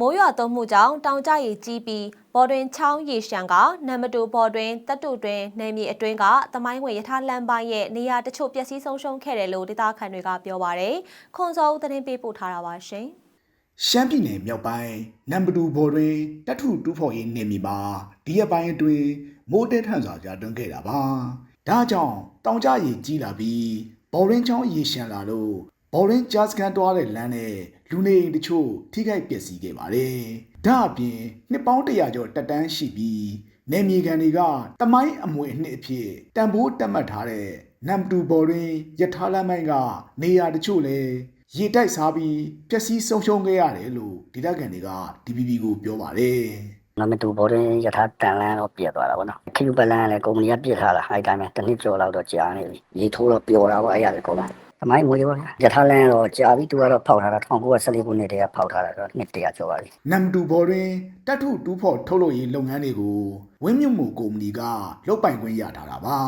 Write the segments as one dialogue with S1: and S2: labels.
S1: မိုးရွာသွန်းမှုကြောင့်တောင်ကျရေကြီးပြီးဘော်တွင်ချောင်းရေရှမ်းကနံပါတ်2ဘော်တွင်တပ်တုတွင်နယ်မြေအတွင်းကသမိုင်းဝင်ရထားလမ်းပိုင်းရဲ့နေရာတချို့ပျက်စီးဆုံးရှုံးခဲ့တယ်လို့ဒေသခံတွေကပြောပါရယ်ခွန်စောဦးသတင်းပေးပို့ထားတာပါရှင်
S2: ရှမ်းပြည်နယ်မြောက်ပိုင်းနံပါတ်2ဘော်တွင်တထုတူးဖော်ရေးနေမြေမှာဒီရက်ပိုင်းအတွင်းမိုးတဲထန်စွာကြာတွန်းခဲ့တာပါ။ဒါကြောင့်တောင်ကျရေကြီးလာပြီးဘော်ရင်းချောင်းရေရှမ်းလာလို့ ဘော်ရင်းဂျာစကန်တွားတဲ့လမ်းနဲ့လူနေအိမ်တချို့ထိခိုက်ပျက်စီးခဲ့ပါတယ်။ဒါအပြင်နှစ်ပေါင်းတရာကျော်တက်တန်းရှိပြီးနေမြေကန်တွေကတမိုင်းအမွေအနှစ်အဖြစ်တန်ဖိုးတက်မှတ်ထားတဲ့နံပါတ်2ဘော်တွင်ယထာလမ်းမိုင်းကနေရာတချို့လည်းရေတိုက်စားပြီးပျက်စီးဆုံးရှုံးခဲ့ရတယ်လို့ဒေသခံတွေက DPP ကိုပြောပါတယ်
S3: နမတူဘော်ရင်ယထာတန်လန်းတော့ပြက်သွားတာဗောနော်ခလူပလန်းကလည်းကုမ္ပဏီကပြစ်ထားတာအဲ့တိုင်းပဲတစ်နှစ်ကျော်လောက်တော့ကြာနေပြီရေထိုးတော့ပျော်တာဗောအဲ့ရတယ်ကောလား သမိုင်းမွေးပါဗျာယထာလန်းတော့ကြာပြီသူကတော့ဖောက်ထားတာ1914ခုနှစ်တည်းကဖောက်ထားတာဆိုတော့နှစ်တရာကျော်ပါပြီ
S2: နံပါတ်2ဘော်တွင်တတ်ထုတူးဖော်ထုတ်လုပ်ရေးလုပ်ငန်းတွေကိုဝင်းမြုံမှုကုမ္ပဏီကလုပ်ပိုင်ခွင့်ရထားတာပါ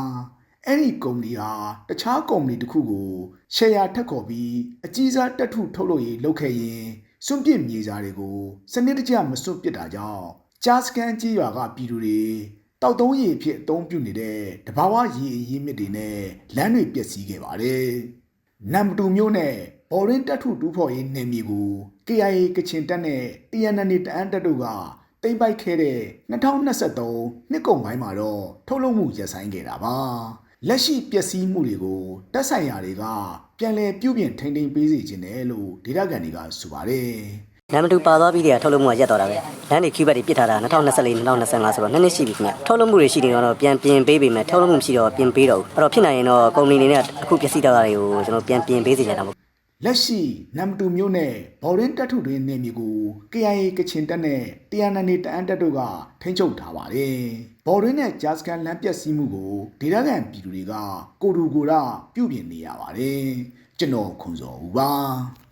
S2: အဲ့ဒီကုမ္ပဏီဟာတခြားကုမ္ပဏီတစ်ခုကိုရှယ်ယာထက်ခေါ်ပြီးအကြီးစားတတ်ထုထုတ်လုပ်ရေးလုပ်ခဲ့ရင်စွန့်ပစ်မြေစာတွေကိုစနစ်တကျမစွန့်ပစ်တာကြောင့်ကြားစကန်ကြီးရွာကပြည်သူတွေတောက်သုံးရည်ဖြစ်အသုံးပြုနေတဲ့တဘာဝရည်အရင်းမြစ်တွေနဲ့လမ်းတွေပျက်စီးခဲ့ပါတယ် နံပါတ်2မျိုးနဲ့ဘော်ရင်တက်ထုတူးဖော်ရေးနေမြေကို KIA ကချင်တပ်နဲ့ TNN တအန်းတပ်တို့ကတိမ့်ပိုက်ခဲ့တဲ့2023နှစ်ကုန်ပိုင်းမှာတော့ထုတ်လုပ်မှုရပ်ဆိုင်းခဲ့တာပါလက်ရှိပျက်စီးမှုတွေကိုတပ်ဆိုင်ရာတွေကပြန်လည်ပြုပြင်ထိန်းသိမ်းပေးစီခြင်းတယ်လို့ဒေသခံတွေကဆိုပါတယ်
S3: နမတူပါသွားပြီးတည်းကထုတ်လုပ်မှုကရက်သွားတာပဲလမ်းတွေခိဘတ်တွေပြစ်ထားတာ2024 2025ဆိုတော့နှစ်နှစ်ရှိပြီခင်ဗျထုတ်လုပ်မှုတွေရှိနေတော့ပြန်ပြင်ပေးပေမဲ့ထုတ်လုပ်မှုမရှိတော့ပြင်ပေးတော့ဘူးအဲ့တော့ဖြစ်နိုင်ရင်တော့ကုမ္ပဏီတွေနဲ့အခုပျက်စီးတော့တာတွေကိုကျွန်တော်ပြန်ပြင်ပေးစီချင်တာပေါ့
S2: လက်ရှိနံပါတ်2မျိုးနဲ့ဘော်ရင်တပ်ထုတွင်နေမြေကို KIA ကချင်တပ်နဲ့ TNN တအန်းတပ်တို့ကထိန်းချုပ်ထားပါတယ်။ဘော်ရင်နဲ့ဂျာစကန်လမ်းပျက်စီးမှုကိုဒေသခံပြည်သူတွေကကိုတူကိုရပြုပြင်နေရပါတယ်။ကျွန်တော်ခွန်စော်ဦးပါ။